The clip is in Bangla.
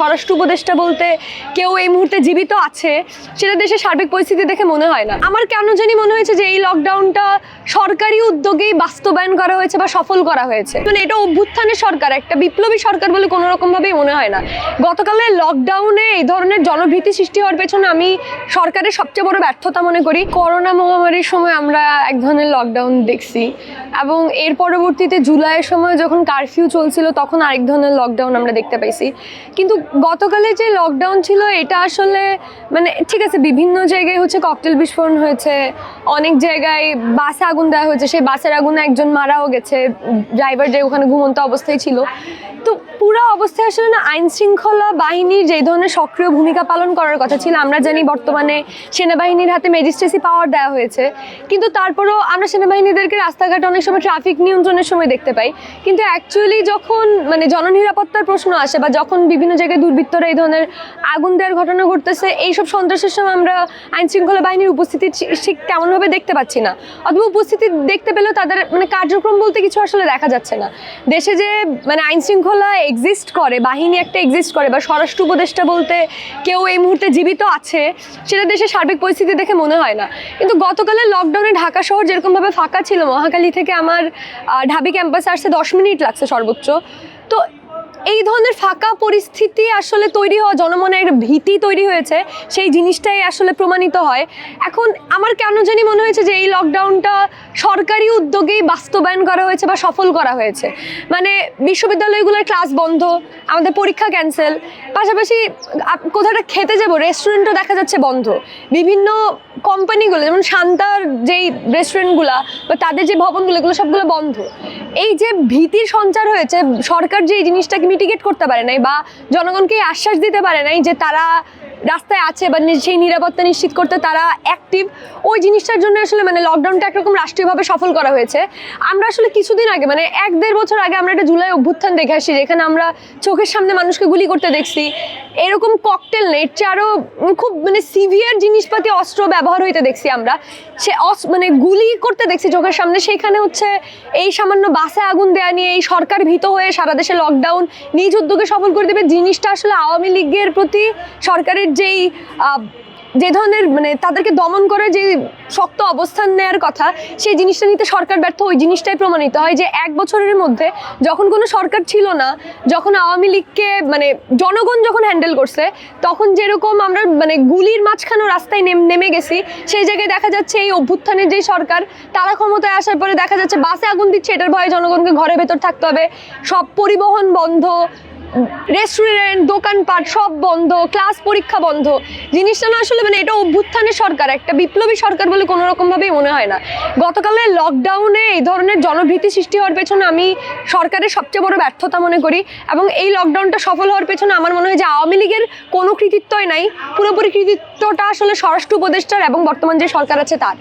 স্বরাষ্ট্র উপদেষ্টা বলতে কেউ এই মুহূর্তে জীবিত আছে, সেটা দেশের সার্বিক পরিস্থিতি দেখে মনে হয় না। আমার কেন জানি মনে হয়েছে যে এই লকডাউনটা সরকারি উদ্যোগেই বাস্তবায়ন করা হয়েছে বা সফল করা হয়েছে। মানে এটা অভ্যুত্থানের সরকার, একটা বিপ্লবী সরকার বলে কোনো রকম ভাবেই মনে হয় না। গতকালের লকডাউনে এই ধরনের জনভীতি সৃষ্টি হওয়ার পেছনে আমি সরকারের সবচেয়ে বড় ব্যর্থতা মনে করি। করোনা মহামারীর সময় আমরা এক ধরনের লকডাউন দেখছি এবং এর পরবর্তীতে জুলাইয়ের সময় যখন কারফিউ চলছিল, তখন আরেক ধরনের লকডাউন আমরা দেখতে পাইছি। কিন্তু গতকালে যে লকডাউন ছিল, এটা আসলে মানে ঠিক আছে, বিভিন্ন জায়গায় হচ্ছে ককটেল বিস্ফোরণ হয়েছে, অনেক জায়গায় বাসে আগুন দেওয়া হয়েছে, সেই বাসের আগুনে একজন মারাও গেছে ড্রাইভার যে ওখানে ঘুমন্ত অবস্থায় ছিল। পুরো অবস্থায় আসলে না আইন শৃঙ্খলা বাহিনীর যে ধরনের সক্রিয় ভূমিকা পালন করার কথা ছিল, আমরা জানি বর্তমানে সেনাবাহিনীর হাতে ম্যাজিস্ট্রেসি পাওয়ার দেওয়া হয়েছে। কিন্তু তারপরেও আমরা সেনাবাহিনীদেরকে রাস্তাঘাটে অনেক সময় ট্রাফিক নিয়ন্ত্রণের সময় দেখতে পাই। কিন্তু অ্যাকচুয়ালি যখন মানে জননিরাপত্তার প্রশ্ন আসে বা যখন বিভিন্ন জায়গায় দুর্বৃত্তরা এই ধরনের আগুন দেওয়ার ঘটনা ঘটতেছে, এইসব সন্ত্রাসের সময় আমরা আইন শৃঙ্খলা বাহিনীর উপস্থিতি ঠিক- তেমনভাবে দেখতে পাচ্ছি না। অথবা উপস্থিতি দেখতে পেলেও তাদের মানে কার্যক্রম বলতে কিছু আসলে দেখা যাচ্ছে না। দেশে যে মানে আইন শৃঙ্খলা এক্সিস্ট করে, বাহিনী একটা এক্সিস্ট করে, বা স্বরাষ্ট্র উপদেষ্টা বলতে কেউ এই মুহূর্তে জীবিত আছে, সেটা দেশের সার্বিক পরিস্থিতি দেখে মনে হয় না। কিন্তু গতকালের লকডাউনে ঢাকা শহর যেরকমভাবে ফাঁকা ছিল মহাকালী থেকে আমার ঢাবি ক্যাম্পাসে আসতে দশ মিনিট লাগছে সর্বোচ্চ। তো এই ধরনের ফাঁকা পরিস্থিতি আসলে তৈরি হওয়া জনমনে একটা ভীতি তৈরি হয়েছে, সেই জিনিসটাই আসলে প্রমাণিত হয়। এখন আমার কেন জানি মনে হয়েছে যে এই লকডাউনটা সরকারি উদ্যোগেই বাস্তবায়ন করা হয়েছে বা সফল করা হয়েছে। মানে বিশ্ববিদ্যালয়গুলোর ক্লাস বন্ধ, আমাদের পরীক্ষা ক্যান্সেল পাশাপাশি আপ- কোথাও একটা খেতে যাব রেস্টুরেন্টও দেখা যাচ্ছে বন্ধ। বিভিন্ন কোম্পানিগুলো যেমন শান্তার যেই রেস্টুরেন্টগুলা বা তাদের যে ভবনগুলো, এগুলো সবগুলো বন্ধ। এই যে ভীতির সঞ্চার হয়েছে, সরকার যে এই জিনিসটাকে মিটিগেট করতে পারে নাই বা জনগণকে আশ্বাস দিতে পারে নাই যে তারা রাস্তায় আছে বা সেই নিরাপত্তা নিশ্চিত করতে তারা অ্যাক্টিভ ওই জিনিসটার জন্য আসলে মানে লকডাউনটা একরকম রাষ্ট্রীয়ভাবে সফল করা হয়েছে। আমরা আসলে কিছুদিন আগে মানে এক দেড় বছর আগে আমরা একটা জুলাই অভ্যুত্থান দেখে আসি, যেখানে আমরা চোখের সামনে মানুষকে গুলি করতে দেখছি। এরকম ককটেল নেই আরও খুব মানে সিভিয়ার জিনিসপাতি অস্ত্র ব্যবহার হইতে দেখছি আমরা। সে মানে গুলি করতে দেখছি চোখের সামনে। সেখানে হচ্ছে এই সামান্য বাসে আগুন দেয়া নিয়ে এই সরকার ভীত হয়ে সারা দেশে লকডাউন নিজ উদ্যোগে সফল করে দেবে। জিনিসটা আসলে আওয়ামী লীগের প্রতি সরকারের যেই যে ধরনের মানে তাদেরকে দমন করে যে শক্ত অবস্থান নেওয়ার কথা, সেই জিনিসটা নিতে সরকার ব্যর্থ। ওই জিনিসটাই প্রমাণিত হয় যে এক বছরের মধ্যে যখন কোনো সরকার ছিল না, যখন আওয়ামী লীগকে মানে জনগণ যখন হ্যান্ডেল করছে, তখন যেরকম আমরা মানে গুলির মাঝখানে রাস্তায় নেম- গেছি, সেই জায়গায় দেখা যাচ্ছে এই অভ্যুত্থানের যেই সরকার, তারা ক্ষমতায় আসার পরে দেখা যাচ্ছে বাসে আগুন দিচ্ছে, এটার ভয়ে জনগণকে ঘরের ভেতর থাকতে হবে। সব পরিবহন বন্ধ রেস্টুরেন্ট দোকানপাট, সব বন্ধ ক্লাস পরীক্ষা বন্ধ। জিনিসটা না আসলে মানে এটা অভ্যুত্থানের সরকার, একটা বিপ্লবী সরকার বলে কোনো রকম ভাবেই মনে হয় না। গতকালের লকডাউনে এই ধরনের জনভীতি সৃষ্টি হওয়ার পেছনে আমি সরকারের সবচেয়ে বড় ব্যর্থতা মনে করি এবং এই লকডাউনটা সফল হওয়ার পেছনে আমার মনে হয় যে আওয়ামী লীগের কোনো কৃতিত্বই নাই। পুরোপুরি কৃতিত্বটা আসলে স্বরাষ্ট্র উপদেষ্টার এবং বর্তমান যে সরকার আছে তার।